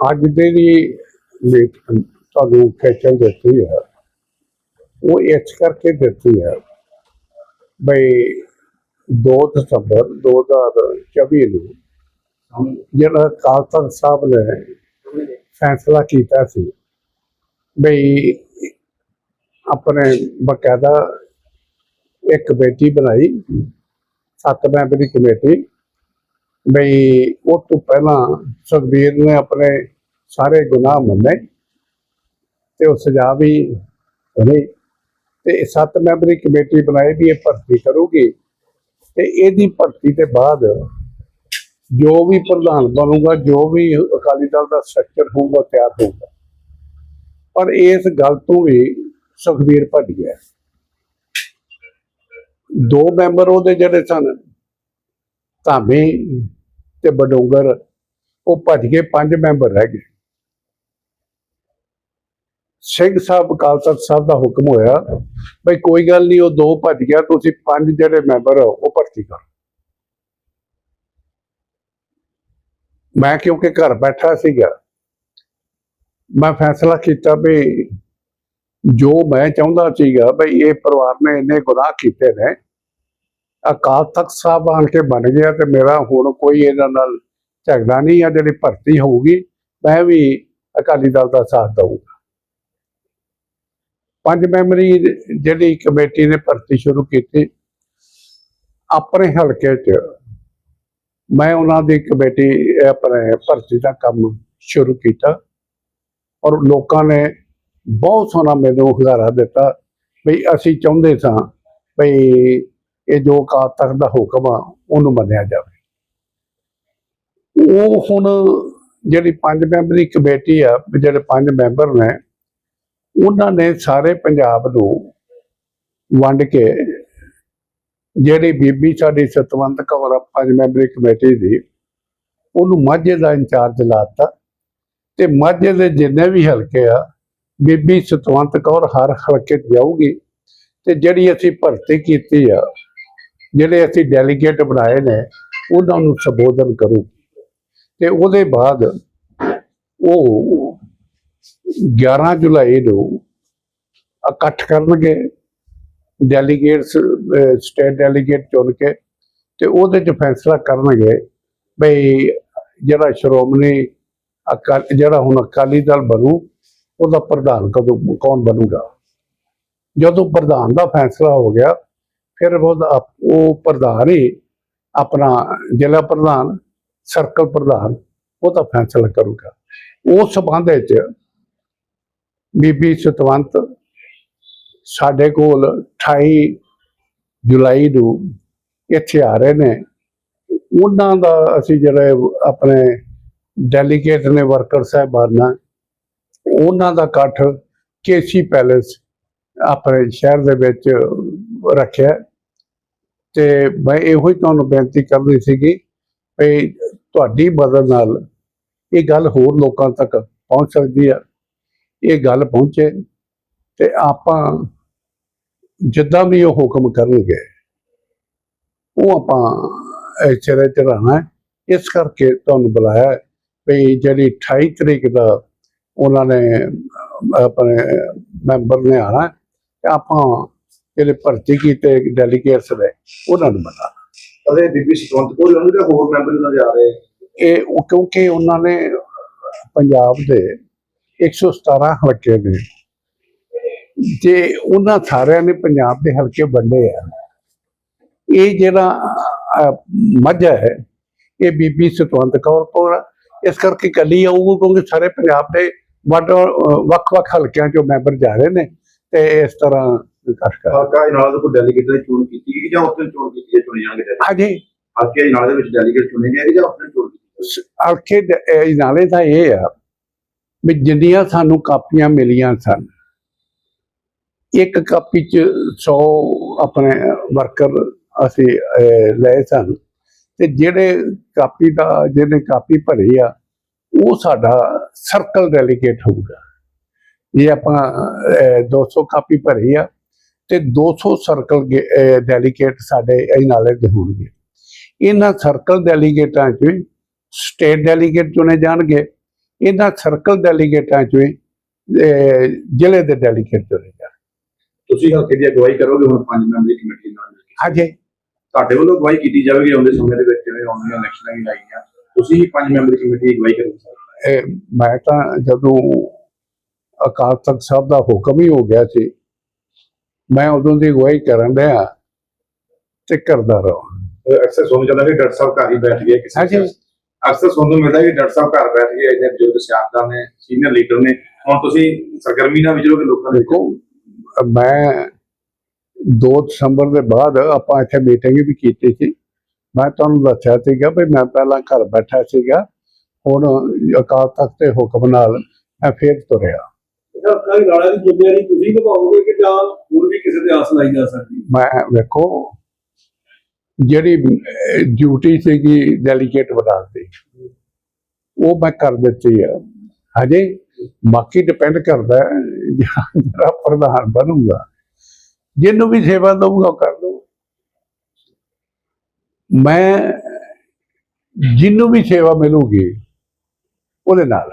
ਅੱਜ ਦੇ ਦੀ ਲੇਟ ਤੁਹਾਨੂੰ ਖੇਚਲ ਦਿੱਤੀ ਹੈ। ਉਹ ਇਸ ਕਰਕੇ ਦਿੱਤੀ ਹੈ ਬਈ 2 ਦਸੰਬਰ 2024 ਨੂੰ ਜਿਹੜਾ ਅਕਾਲ ਤਖਤ ਸਾਹਿਬ ਨੇ ਫੈਸਲਾ ਕੀਤਾ ਸੀ ਬਈ ਆਪਣੇ ਬਕਾਇਦਾ ਇੱਕ ਕਮੇਟੀ ਬਣਾਈ, ਸੱਤ ਮੈਂਬਰੀ ਕਮੇਟੀ ਬਈ ਉਹ ਤੋਂ ਪਹਿਲਾਂ ਸੁਖਬੀਰ ਨੇ ਆਪਣੇ ਸਾਰੇ ਗੁਨਾਹ ਮੰਨੇ ਤੇ ਉਹ ਸਜ਼ਾ ਵੀ ਹੋਈ ਤੇ ਸੱਤ ਮੈਂਬਰੀ ਕਮੇਟੀ ਬਣਾਈ ਵੀ ਇਹ ਭਰਤੀ ਕਰੂਗੀ ਤੇ ਇਹਦੀ ਭਰਤੀ ਦੇ ਬਾਅਦ ਜੋ ਵੀ ਪ੍ਰਧਾਨ ਬਣੂਗਾ, ਜੋ ਵੀ ਅਕਾਲੀ ਦਲ ਦਾ ਸਟਰਕਚਰ ਹੋਊਗਾ ਤਿਆਰ ਹੋਊਗਾ। ਪਰ ਇਸ ਗੱਲ ਤੋਂ ਵੀ ਸੁਖਬੀਰ ਭੱਜ ਗਿਆ। ਦੋ ਮੈਂਬਰ ਉਹਦੇ ਜਿਹੜੇ ਸਨ ਧਾਮੀ ਤੇ ਬਡੋਂਗਰ ਉਹ ਭੱਜ ਕੇ ਪੰਜ ਮੈਂਬਰ ਰਹਿ ਗਏ। ਸਿੰਘ ਸਾਹਿਬ, ਅਕਾਲ ਤਖਤ ਸਾਹਿਬ ਦਾ ਹੁਕਮ ਹੋਇਆ, ਬਈ ਕੋਈ ਗੱਲ ਨਹੀਂ, ਉਹ ਦੋ ਭੱਜ ਗਿਆ, ਤੁਸੀਂ ਪੰਜ ਜਿਹੜੇ ਮੈਂਬਰ ਹੋ, ਉਹ ਭਰਤੀ ਕਰੋ। ਮੈਂ ਕਿਉਂਕਿ ਘਰ ਬੈਠਾ ਸੀਗਾ, ਮੈਂ ਫੈਸਲਾ ਕੀਤਾ ਵੀ ਜੋ ਮੈਂ ਚਾਹੁੰਦਾ ਸੀਗਾ, ਬਈ ਇਹ ਪਰਿਵਾਰ ਨੇ ਇੰਨੇ ਗੁਨਾਹ ਕੀਤੇ ਨੇ ਅਕਾਲ ਤਖਤ ਸਾਹਿਬ ਆਣ ਕੇ ਬਣ ਗਿਆ ਤੇ ਮੇਰਾ ਹੁਣ ਕੋਈ ਇਹਨਾਂ ਨਾਲ ਝਗੜਾ ਨਹੀਂ ਆ, ਜਿਹੜੀ ਭਰਤੀ ਹੋਊਗੀ, ਮੈਂ ਵੀ ਅਕਾਲੀ ਦਲ ਦਾ ਸਾਥ ਦਊਂਗਾ। ਪੰਜ ਮੈਂਬਰੀ ਜਿਹੜੀ ਕਮੇਟੀ ਨੇ ਭਰਤੀ ਸ਼ੁਰੂ ਕੀਤੀ, ਆਪਣੇ ਹਲਕੇ 'ਚ ਮੈਂ ਉਹਨਾਂ ਦੀ ਕਮੇਟੀ ਆਪਣੇ ਭਰਤੀ ਦਾ ਕੰਮ ਸ਼ੁਰੂ ਕੀਤਾ ਔਰ ਲੋਕਾਂ ਨੇ ਬਹੁਤ ਸੋਹਣਾ ਮੈਨੂੰ ਹੁਲਾਰਾ ਦਿੱਤਾ ਵੀ ਅਸੀਂ ਚਾਹੁੰਦੇ ਸਾਂ ਵੀ ਇਹ ਜੋ ਅਕਾਲ ਤਖਤ ਦਾ ਹੁਕਮ ਆ, ਉਹਨੂੰ ਮੰਨਿਆ ਜਾਵੇ। ਉਹ ਹੁਣ ਜਿਹੜੀ ਪੰਜ ਮੈਂਬਰੀ ਕਮੇਟੀ ਆ ਜਿਹੜੇ ਪੰਜ ਮੈਂਬਰ ਨੇ, ਉਹਨਾਂ ਨੇ ਸਾਰੇ ਪੰਜਾਬ ਨੂੰ ਵੰਡ ਕੇ ਜਿਹੜੀ ਬੀਬੀ ਸਾਡੀ ਸਤਵੰਤ ਕੌਰ ਆ, ਪੰਜ ਮੈਂਬਰੀ ਕਮੇਟੀ ਦੀ, ਉਹਨੂੰ ਮਾਝੇ ਦਾ ਇੰਚਾਰਜ ਲਾਤਾ ਤੇ ਮਾਝੇ ਦੇ ਜਿੰਨੇ ਵੀ ਹਲਕੇ ਆ, ਬੀਬੀ ਸਤਵੰਤ ਕੌਰ ਹਰ ਹਲਕੇ ਜਾਊਗੀ। ਤੇ ਜਿਹੜੀ ਅਸੀਂ ਭਰਤੀ ਕੀਤੀ ਆ ਜਿਹੜੇ ਅਸੀਂ ਡੈਲੀਗੇਟ ਬਣਾਏ ਨੇ, ਉਹਨਾਂ ਨੂੰ ਸੰਬੋਧਨ ਕਰੂ। ਤੇ ਉਹਦੇ ਬਾਅਦ ਉਹ 11 ਜੁਲਾਈ ਨੂੰ ਇਕੱਠ ਕਰਨਗੇ ਡੈਲੀਗੇਟਸ ਸਟੇਟ ਡੈਲੀਗੇਟ ਚੁਣ ਕੇ ਤੇ ਉਹਦੇ 'ਚ ਫੈਸਲਾ ਕਰਨਗੇ ਬਈ ਜਿਹੜਾ ਸ਼੍ਰੋਮਣੀ ਅਕਾਲ, ਜਿਹੜਾ ਹੁਣ ਅਕਾਲੀ ਦਲ ਬਣੂ, ਉਹਦਾ ਪ੍ਰਧਾਨ ਕਦੋਂ, ਕੌਣ ਬਣੂਗਾ। ਜਦੋਂ ਪ੍ਰਧਾਨ ਦਾ ਫੈਸਲਾ ਹੋ ਗਿਆ ਫਿਰ ਉਹਦਾ ਆਪ- ਉਹ ਪ੍ਰਧਾਨ ਹੀ ਆਪਣਾ ਜ਼ਿਲ੍ਹਾ ਪ੍ਰਧਾਨ ਸਰਕਲ ਪ੍ਰਧਾਨ ਉਹਦਾ ਫੈਸਲਾ ਕਰੂਗਾ। ਉਸ ਸਬੰਧ ਵਿੱਚ ਬੀਬੀ ਸਤਵੰਤ ਸਾਡੇ ਕੋਲ 28 ਜੁਲਾਈ ਨੂੰ ਇੱਥੇ ਆ ਰਹੇ ਨੇ। ਉਹਨਾਂ ਦਾ ਅਸੀਂ ਜਿਹੜੇ ਆਪਣੇ ਡੈਲੀਗੇਟ ਨੇ ਵਰਕਰ ਸਾਹਿਬਾਨਾ ਉਹਨਾਂ ਦਾ ਇਕੱਠ ਕੇਸੀ ਪੈਲੇਸ ਆਪਣੇ ਸ਼ਹਿਰ ਦੇ ਵਿੱਚ ਰੱਖਿਆ। ਤੇ ਮੈਂ ਇਹੋ ਹੀ ਤੁਹਾਨੂੰ ਬੇਨਤੀ ਕਰਨੀ ਸੀਗੀ ਵੀ ਤੁਹਾਡੀ ਮਦਦ ਨਾਲ ਇਹ ਗੱਲ ਹੋਰ ਲੋਕਾਂ ਤੱਕ ਪਹੁੰਚ ਸਕਦੀ ਹੈ ਇਹ ਗੱਲ ਪਹੁੰਚੇ ਤੇ ਆਪਾਂ ਜਿੱਦਾਂ ਵੀ ਉਹ ਹੁਕਮ ਕਰਨਗੇ, ਉਹ ਆਪਾਂ ਇੱਥੇ ਦੇ ਚੜਾਣਾ ਇਸ ਕਰਕੇ ਤੁਹਾਨੂੰ ਬੁਲਾਇਆ ਵੀ ਜਿਹੜੀ 28 ਤਰੀਕ ਦਾ ਉਹਨਾਂ ਨੇ ਆਪਣੇ ਮੈਂਬਰ ਨੇ ਆਣਾ ਆਪਾਂ ਜਿਹੜੇ ਭਰਤੀ ਕੀਤੇ ਡੈਲੀਗੇਟਸ ਨੇ ਉਹਨਾਂ ਨੂੰ ਬੁਲਾ ਅਤੇ ਬੀਬੀ ਸਤਵੰਤ ਕੋਲ ਉਹਨਾਂ ਦੇ ਹੋਰ ਮੈਂਬਰ ਉਹਨਾਂ ਦੇ ਆ ਰਹੇ? ਇਹ ਕਿਉਂਕਿ ਉਹਨਾਂ ਨੇ ਪੰਜਾਬ ਦੇ 117 ਹਲਕੇ ਨੇ। ਜੇ ਉਹਨਾਂ ਸਾਰਿਆਂ ਨੇ ਪੰਜਾਬ ਦੇ ਹਲਕੇ ਵੰਡੇ ਆ ਇਹ ਜਿਹੜਾ ਮੱਝਾ ਹੈ ਇਹ ਬੀਬੀ ਸਤਵੰਤ ਕੌਰ ਕੋਲ। ਇਸ ਕਰਕੇ ਕੱਲੀ ਆਊਗੀ ਕਿਉਂਕਿ ਸਾਰੇ ਪੰਜਾਬ ਦੇ ਵੱਡ ਵੱਖ-ਵੱਖ ਹਲਕਿਆਂ ਚੋਂ ਮੈਂਬਰ ਜਾ ਰਹੇ ਨੇ ਤੇ ਇਸ ਤਰ੍ਹਾਂ ਕਰ ਹਲਕਾ ਨਾਲ ਦੇ ਕੋਈ ਡੈਲੀਗੇਟ ਦੀ ਚੋਣ ਕੀਤੀ ਗਈ ਜਾਂ ਉੱਥੇ ਚੋਣ ਕੀਤੀ ਹੈ ਚੁਣੇ ਜਾਣਗੇ ਅਜੇ ਹਲਕੇ ਨਾਲ ਦੇ ਵਿੱਚ ਡੈਲੀਗੇਟ ਚੁਣੇ ਗਏ ਜਾਂ ਉੱਥੇ ਚੋਣ ਕੀਤੀ ਅਲਕੇ ਨਾਲੇ ਦਾ ਇਹ ਆ ਵੀ ਜਿੰਨੀਆਂ ਸਾਨੂੰ ਕਾਪੀਆਂ ਮਿਲੀਆਂ ਸਨ ਇੱਕ ਕਾਪੀ ਚ 100 ਆਪਣੇ ਵਰਕਰ ਅਸੀਂ ਲਏ ਸਨ ਤੇ ਜਿਹੜੇ ਕਾਪੀ ਦਾ ਜਿਹਨੇ ਕਾਪੀ ਭਰੀ ਆ ਉਹ ਸਾਡਾ ਸਰਕਲ ਡੈਲੀਗੇਟ ਹੋਊਗਾ। ਇਹ ਆਪਾਂ ਅਹ, 200 ਕਾਪੀ ਭਰੀ ਆ ਤੇ 200 ਸਰਕਲ ਡੈਲੀਗੇਟ ਸਾਡੇ ਇਹ ਨਾਲੇ ਦੇ ਹੋਣਗੇ। ਇਹਨਾਂ ਸਰਕਲ ਡੈਲੀਗੇਟਾਂ 'ਚ ਸਟੇਟ ਡੈਲੀਗੇਟ ਚੁਣੇ ਜਾਣਗੇ। ਇਹਨਾਂ ਸਰਕਲ ਡੈਲੀਗੇਟਾਂ ਚੋਂ ਜ਼ਿਲ੍ਹੇ ਦੇ ਡੈਲੀਗੇਟ ਚੁਣੇ ਜਾਣ ਤੁਸੀਂ ਹਲਕੇ ਦੀ ਅਗਵਾਈ ਕਰੋਗੇ ਹੁਣ ਪੰਜ ਮੈਂਬਰੀ ਕਮੇਟੀ ਨਾਲ ਮਿਲ ਕੇ? ਹਾਂਜੀ। ਤੁਹਾਡੇ ਵੱਲੋਂ ਅਗਵਾਈ ਕੀਤੀ ਜਾਵੇਗੀ ਆਉਂਦੇ ਸਮੇਂ ਦੇ ਵਿੱਚ ਜਿਵੇਂ ਆਉਣ ਦੀਆਂ ਇਲੈਕਸ਼ਨਾਂ ਵੀ ਆਈਆਂ। ਤੁਸੀਂ ਪੰਜ ਮੈਂਬਰੀ ਕਮੇਟੀ ਦੀ ਅਗਵਾਈ ਕਰੋਗੇ? ਮੈਂ ਤਾਂ ਜਦੋਂ ਅਕਾਲ ਤਖਤ ਸਾਹਿਬ ਦਾ ਹੁਕਮ ਹੀ ਹੋ ਗਿਆ ਸੀ ਮੈਂ ਉਦੋਂ ਦੀ ਅਗਵਾਈ ਕਰਨ ਰਿਹਾ ਤੇ ਕਰਦਾ ਰਹਾ ਅਕਸਰ ਸੁਣ ਜਾਂਦਾ ਕਿ ਡਾਕਟਰ ਸਾਹਿਬ ਘਰ ਹੀ ਬੈਠ ਗਏ ਕਿਸੇ ਹਾਂਜੀ। ਅਕਸਰ ਸੁਣਨ ਨੂੰ ਮਿਲਦਾ ਕਿ ਡਾਕਟਰ ਸਾਹਿਬ ਘਰ ਬੈਠ ਗਏ ਇੰਨੇ ਬਜ਼ੁਰਗ ਸਿਆਸਤਦਾਨ ਨੇ ਸੀਨੀਅਰ ਲੀਡਰ ਨੇ ਹੁਣ ਤੁਸੀਂ ਸਰਗਰਮੀ ਨਾਲ ਵਿਚਰੋਗੇ ਲੋਕਾਂ ਦੇ ਵਿੱਚ। ਦੇਖੋ ਮੈਂ 2 ਦਸੰਬਰ ਦੇ ਬਾਅਦ ਆਪਾਂ ਇੱਥੇ ਮੀਟਿੰਗ ਵੀ ਕੀਤੀ ਸੀ ਮੈਂ ਤੁਹਾਨੂੰ ਦੱਸਿਆ ਸੀਗਾ ਵੀ ਮੈਂ ਪਹਿਲਾਂ ਘਰ ਬੈਠਾ ਸੀਗਾ ਹੁਣ ਅਕਾਲ ਤਖਤ ਦੇ ਹੁਕਮ ਨਾਲ ਮੈਂ ਫੇਰ ਤੁਰਿਆ ਹਲਕਾ ਦੀ ਰਾਣਾ ਦੀ ਜ਼ਿੰਮੇਵਾਰੀ ਤੁਸੀਂ ਨਿਭਾਓਗੇ ਕਿ ਜਾਂ ਹੋਰ ਵੀ ਕਿਸੇ ਤੇ ਆਸ ਲਾਈ ਜਾ ਸਕਦੀ ਮੈਂ ਵੇਖੋ, ਜਿਹੜੀ ਡਿਊਟੀ ਸੀਗੀ ਡੈਲੀਗੇਟ ਬਣਾਉਣ ਦੀ, ਉਹ ਮੈਂ ਕਰ ਦਿੱਤੀ ਆ। ਹਜੇ ਬਾਕੀ ਡਿਪੈਂਡ ਕਰਦਾ ਜਿਹੜਾ ਪ੍ਰਧਾਨ ਬਣੂਗਾ। ਜਿਹਨੂੰ ਵੀ ਸੇਵਾ ਦਊਗਾ, ਉਹ ਕਰ ਦਊ। ਮੈਂ ਜਿਹਨੂੰ ਵੀ ਸੇਵਾ ਮਿਲੂਗੀ, ਉਹਦੇ ਨਾਲ